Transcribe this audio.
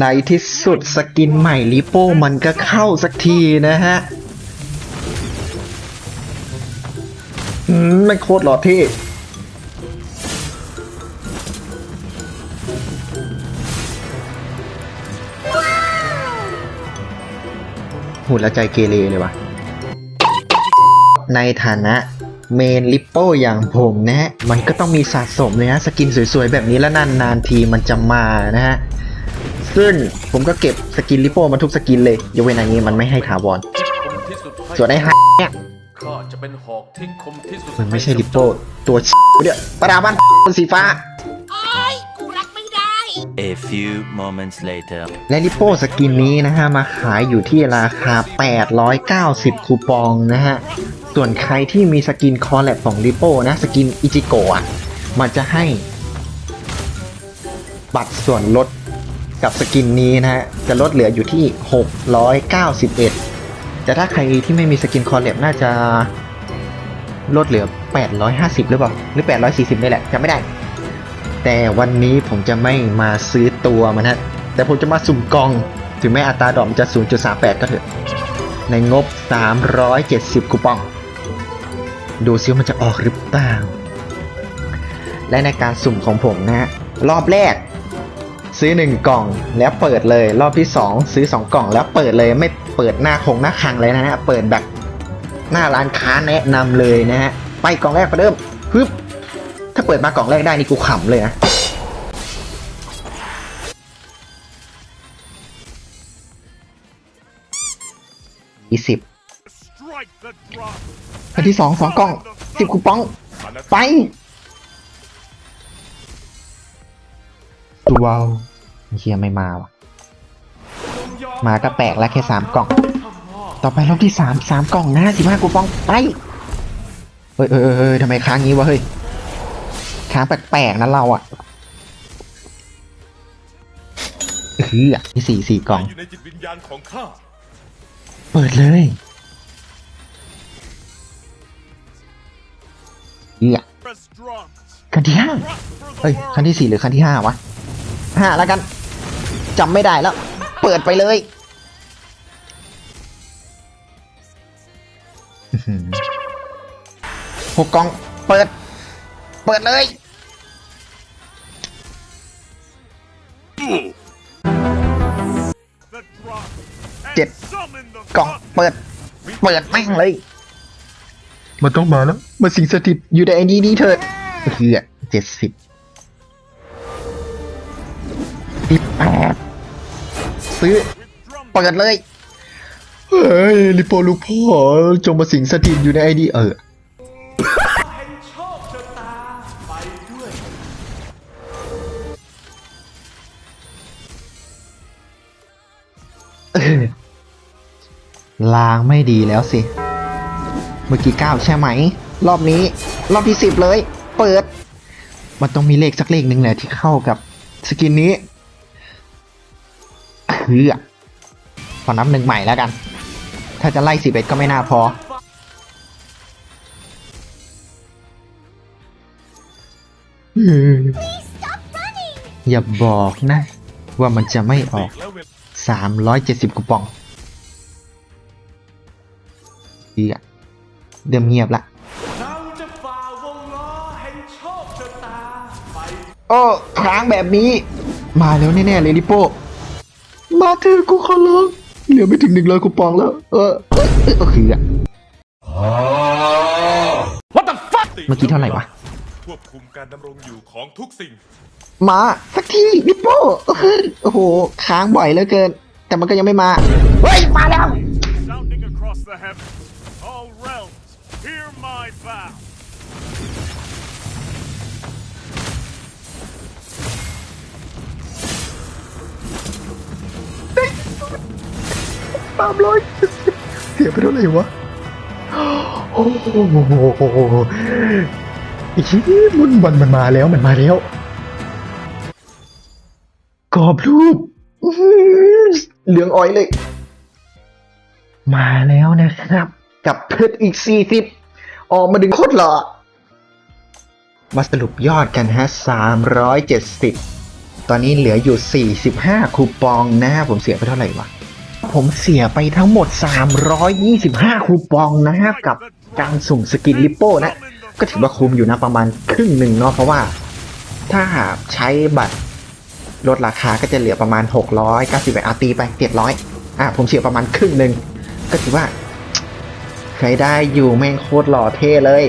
ในที่สุดสกินใหม่ลิโป้มันก็เข้าสักทีนะฮะอืมมันโคตรหล่อเท่หูละใจเกเรเลยวะในฐานะ เมนลิปโป้อย่างผมนะฮะ มันก็ต้องมีสะสมเลยนะ สกินสวยๆ แบบนี้แล้วนานๆทีมันจะมานะฮะ ซึ่งผมก็เก็บสกินลิโป้มาทุกสกินเลย ยกเว้นอันนี้มันไม่ให้ถาวรคมที่สุดให้ส่วนไอ้ฮเนี่ยข้าจะเป็นหอกที่คมที่สุดมันไม่ใช่ลิโป้ตัวเนี่ยประดาบ้านมันสีฟ้าโอ้ยกูรับไม่ได้ A few moments later. และลิโป้สกินนี้นะฮะ มาขายอยู่ที่ราคา 890 คูปองนะฮะ ส่วนใครที่มีสกินคอแลบของลิโป้นะสกินอิจิโกะมันจะให้ บัตรส่วนลดกับสกินนี้นะฮะจะลดเหลืออยู่ที่ 691 แต่ถ้าใครที่ไม่มีสกินคอลแลบน่าจะลดเหลือ 850 หรือเปล่า หรือ 840 นี่แหละจำไม่ได้ แต่วันนี้ผมจะไม่มาซื้อตัวมันฮะ แต่ผมจะมาสุ่มกอง ถึงแม้อัตราดอกมันจะ 0.38 ก็เถอะ ในงบ 370 คูปอง ดูซิว่ามันจะออกหรือเปล่า และในการสุ่มของผมนะฮะรอบแรก ซื้อ 1 กล่องแล้วเปิดเลย รอบที่ 2 ซื้อ 2 กล่องแล้วเปิดเลยไม่เปิดหน้าคงหน้าคังเลยนะฮะเปิดแบบหน้าร้านค้าแนะนำเลยนะฮะไปกล่องแรกประเดิมฮึบถ้าเปิดมากล่องแรกได้นี่กูขำเลยนะยี่สิบ อันที่สองสองกล่องสิบคูปอง ไปว้าวเฮียไม่มาว่ะ มาก็แปลกแล้วแค่สามกล่อง ต่อไปรอบที่สามสามกล่องนะสิบห้าคูปองไป เฮ้ยเฮ้ยเฮ้ยเฮ้ยทำไมค้างงี้วะเฮ้ย ค้างแปลกๆนะเราอะเฮ้ยที่สี่สี่กล่องอยู่ในจิตวิญญาณของข้าเปิดเลย คันที่ห้าเอ้ย คันที่สี่หรือคันที่ห้าวะห้าแล้วกันจำไม่ได้แล้ว เปิดไปเลยหกกล่อง เปิด เปิดเลยเจ็ดกล่อง เปิด เปิดแม่งเลย มันต้องมาแล้วมาสิงสถิตอยู่ในไอ้นี้นี่เถิดเฮือเจ็ดสิบสิบแปดซื้อ Drum เปิดเลย เฮ้ยลิโปลูกพ่อจงมาสิงสถิตอยู่ในไอดีเออเออลางไม่ดีแล้วสิ เมื่อกี้เก้าใช่ไหม รอบนี้ รอบที่สิบเลย เปิด มันต้องมีเลขสักเลขหนึ่งแหละที่เข้ากับสกินนี้เฮือขอนับหนึ่งใหม่แล้วกัน ถ้าจะไล่สิบเอ็ดก็ไม่น่าพอ อย่าบอกนะ ว่ามันจะไม่ออกแล้วเวลสามร้อยเจ็ดสิบคูปองดีอะ เดิมเงียบละเราจะฝ่าวงล้อแห่งโชคชะตาไปโอ้ค้างแบบนี้ มาแล้วแน่ๆเลยลิโป้มาเถอะกูขอร้องเหลือไม่ถึงหนึ่งร้อยคูปองแล้ว เออเออเออก็คืออะ What the fuck เมื่อกี้เท่าไหร่วะ ควบคุมการดำรงอยู่ของทุกสิ่ง มาสักทีลิโป้เออโอ้โห ค้างบ่อยเหลือเกิน แต่มันก็ยังไม่มา เฮ้ย มาแล้ว my vow. สามร้อยเสียไปเท่าไหร่วะโอ้โหอีกทีมันมันมันมาแล้วมันมาแล้วกรอบรูปเหลืองอ้อยเลย มาแล้วนะครับ กับเพชรอีกสี่สิบ ออกมาดึงโคตรหล่อมาสรุปยอดกันฮะสามร้อยเจ็ดสิบตอนนี้เหลืออยู่ 45 คูปองนะผมเสียไปเท่าไหร่วะ ผมเสียไปทั้งหมด 325 คูปองนะกับการสุ่มสกินลิปโป้นะ ก็ถือว่าคุ้มอยู่นะประมาณครึ่งหนึ่งเนาะ เพราะว่า ถ้าหากใช้บัตรลดราคาก็จะเหลือประมาณ 690อาตีไป 700 อะ ผมเสียประมาณครึ่งหนึ่ง ก็ถือว่า ใครได้อยู่แม่งโคตรหล่อเท่เลย